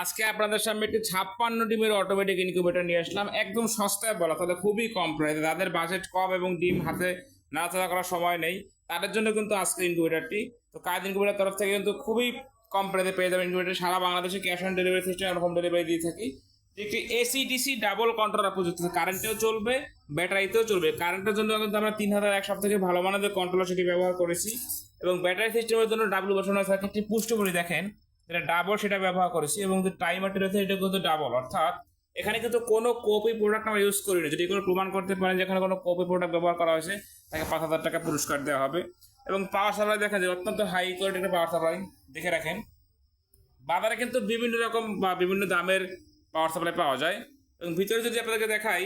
আজকে আপনাদের সামনে একটি ছাপ্পান্ন ডিমের অটোমেটিক ইনকিউবেটর নিয়ে আসলাম। একদম সস্তায় বলা তাহলে খুবই কম প্রাইসে যাদের বাজেট কম এবং ডিম হাতে নাড়াচাড়া করার সময় নেই। তাদের জন্য কিন্তু আজকে ইনকিউবেটরটি তো কাজ ইনকিউবেটার তরফ থেকে কিন্তু খুবই কম প্রাইসে পেয়ে যাবেন ইনকিউবেটর সারা বাংলাদেশে ক্যাশ অন ডেলিভারি সিস্টেম আর হোম ডেলিভারি দিয়ে থাকি। একটি এসি ডিসি ডাবল কন্ট্রোলার প্রযুক্ত কারেন্টেও চলবে ব্যাটারিতেও চলবে। কারেন্টের জন্য কিন্তু আমরা তিন হাজার এক সপ্তাহে ভালো মানের কন্ট্রোলার সেটি ব্যবহার করেছি। এবং ব্যাটারি সিস্টেমের জন্য ডাবল বসানো আছে। একটি পুষ্টপুরি দেখেন। যেটা ডাবল সেটা ব্যবহার করেছি এবং যে টাইমারটি রয়েছে এটা কিন্তু ডাবল অর্থাৎ এখানে কিন্তু কোনো কপি প্রোডাক্ট আমরা ইউজ করিনি। যদি কোনো প্রমাণ করতে পারেন যে এখানে কোনো কপি প্রোডাক্ট ব্যবহার করা হয়েছে, তাকে পাঁচ হাজার টাকা পুরস্কার দেওয়া হবে। এবং পাওয়ার সাপ্লাই দেখা যায়, অত্যন্ত হাই কোয়ালিটির পাওয়ার সাপ্লাই দেখে রাখেন। বাজারে কিন্তু বিভিন্ন রকম বা বিভিন্ন দামের পাওয়ার সাপ্লাই পাওয়া যায়। এবং ভিতরে যদি আপনাদেরকে দেখাই,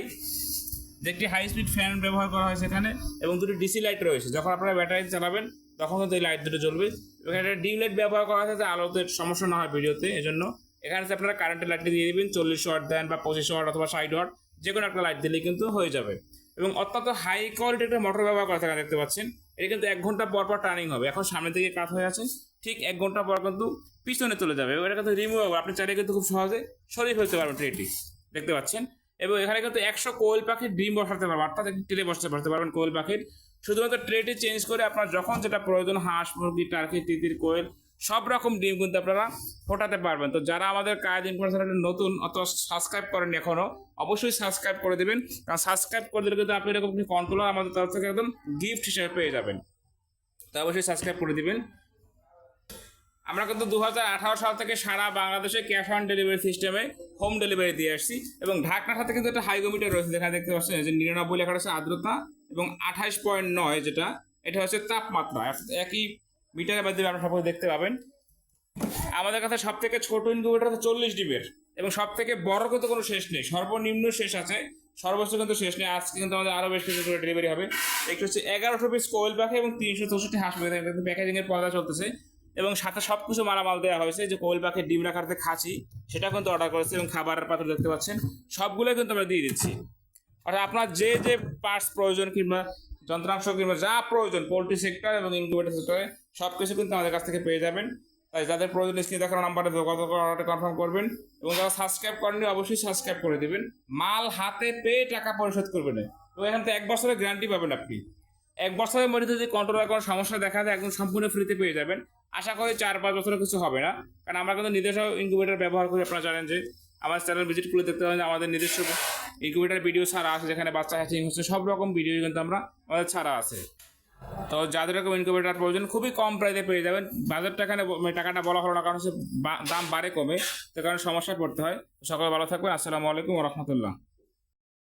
যে একটি হাই স্পিড ফ্যান ব্যবহার করা হয়েছে এখানে এবং দুটি ডিসি লাইট রয়েছে। যখন আপনারা ব্যাটারি চালাবেন তখন কিন্তু এই লাইট দুটো জ্বলবে। এবং একটা ডিম লাইট ব্যবহার করা যাতে আলোতে সমস্যা না হয় ভিডিওতে, এজন্য। এখানে হচ্ছে আপনারা কারেন্টের লাইটটি দিয়ে দিবেন, চল্লিশ ওয়াট দেন বা পঁচিশ ওয়াট অথবা ষাট ওয়াট যে কোনো একটা লাইট দিলেই কিন্তু হয়ে যাবে। এবং অত্যন্ত হাই কোয়ালিটি একটা মোটর ব্যবহার করা থাকে দেখতে পাচ্ছেন। এটা কিন্তু এক ঘণ্টা পর পর টার্নিং হবে। এখন সামনে থেকে কাত হয়ে আছে, ঠিক এক ঘণ্টা পর কিন্তু পিছনে চলে যাবে। এটা কিন্তু রিমুভ হবে আপনি চাইলে কিন্তু খুব সহজে সরিয়ে ফেলতে পারবেন ট্রেটি দেখতে পাচ্ছেন? এবং এখানে কিন্তু একশো কোয়েল পাখির ডিম বসাতে পারবেন, অর্থাৎ একটি ট্রে বসাতে পারতে পারবেন কোয়েল পাখির। শুধুমাত্র ট্রেটি চেঞ্জ করে আপনার যখন যেটা প্রয়োজন হাঁস, মুরগি টার্কি তিতির, কোয়েল, সব রকম ডিম কিন্তু আপনারা ফোটাতে পারবেন। তো যারা আমাদের কাজ ইনফরমেশন নতুন অত সাবস্ক্রাইব করেন এখনও অবশ্যই সাবস্ক্রাইব করে দেবেন। কারণ সাবস্ক্রাইব করে দিলে কিন্তু আপনি এরকম কন্ট্রোলার আমাদের তরফ থেকে একদম গিফট হিসেবে পেয়ে যাবেন। তো অবশ্যই সাবস্ক্রাইব করে দিবেন। আমরা কিন্তু দু হাজার আঠারো সাল থেকে সারা বাংলাদেশে ক্যাশ অন ডেলিভারি সিস্টেমে হোম ডেলিভারি দিয়ে আসছি এবং ঢাকনার সাথে কিন্তু একটা হাইগোমিটার রয়েছে, যেখানে দেখতে পাচ্ছেন যে নিরানব্বই লেখা রয়েছে আর্দ্রতা এবং আঠাইশ পয়েন্ট নয় যেটা, এটা হচ্ছে তাপমাত্রা। একই মিটারের মাধ্যমে আপনারা সবাই দেখতে পাবেন। আমাদের কাছে সব থেকে ছোট ইনকিউবেটার হচ্ছে চল্লিশ ডিবের এবং সব থেকে বড় কিন্তু কোনো শেষ নেই। সর্বনিম্ন শেষ আছে, সর্বোচ্চ কিন্তু শেষ নেই। আজকে কিন্তু আমাদের আরও বেশ কিছু ডেলিভারি হবে। একটু হচ্ছে এগারোশো পিস কোয়েল পাখি এবং তিনশো চৌষট্টি হাঁস প্যাকেজিংয়ের পর্দা চলতেছে। এবং সাথে সব কিছু মালামাল দেওয়া হয়েছে যে কোয়েল পাখির ডিম রাখার যে খাঁচি সেটা কিন্তু অর্ডার করেছে এবং খাবারের পাত্র দেখতে পাচ্ছেন। সবগুলো কিন্তু আমরা দিয়ে দিচ্ছি। অর্থাৎ আপনার যে যে পার্টস প্রয়োজন কিংবা যন্ত্রাংশ কিংবা যা প্রয়োজন, পোলট্রি সেক্টর এবং ইনকিউবেটর সেক্টরে সব কিছু কিন্তু আমাদের কাছ থেকে পেয়ে যাবেন। তাই যাদের প্রয়োজন স্ক্রিনে দেখানো নাম্বারে যোগাযোগ অর্ডারটা কনফার্ম করবেন এবং যারা সাবস্ক্রাইব করেননি অবশ্যই সাবস্ক্রাইব করে দেবেন। মাল হাতে পেয়ে টাকা পরিশোধ করবেন। এবং এখান থেকে এক বছরের গ্যারান্টি পাবেন আপনি। এক বছরের মধ্যে যদি কন্ট্রোলার কোনো সমস্যা দেখা যায় একদম সম্পূর্ণ ফ্রিতে পেয়ে যাবেন। আশা করি চার পাঁচ বছরের কিছু হবে না। কারণ আমরা কিন্তু নিজস্ব ইনকিউবেটর ব্যবহার করি, আপনারা জানেন যে আমার চ্যানেল ভিজিট করে দেখতে পাবেন যে আমাদের নিজস্ব ইনকিউবেটর ভিডিও ছাড়া আছে, যেখানে বাচ্চা হ্যাচিং হচ্ছে, সব রকম ভিডিও কিন্তু আমরা আমাদের ছাড়া আছে। তো যাদের রকম ইনকিউবেটার প্রয়োজন, খুবই কম প্রাইসে পেয়ে যাবেন। বাজারটা এখানে মানে টাকাটা বলা হলো না, কারণ হচ্ছে দাম বাড়ে কমে, তো কারণে সমস্যায় পড়তে হয়। সকলে ভালো থাকবেন, আসসালামু আলাইকুম রহমতুল্লাহ।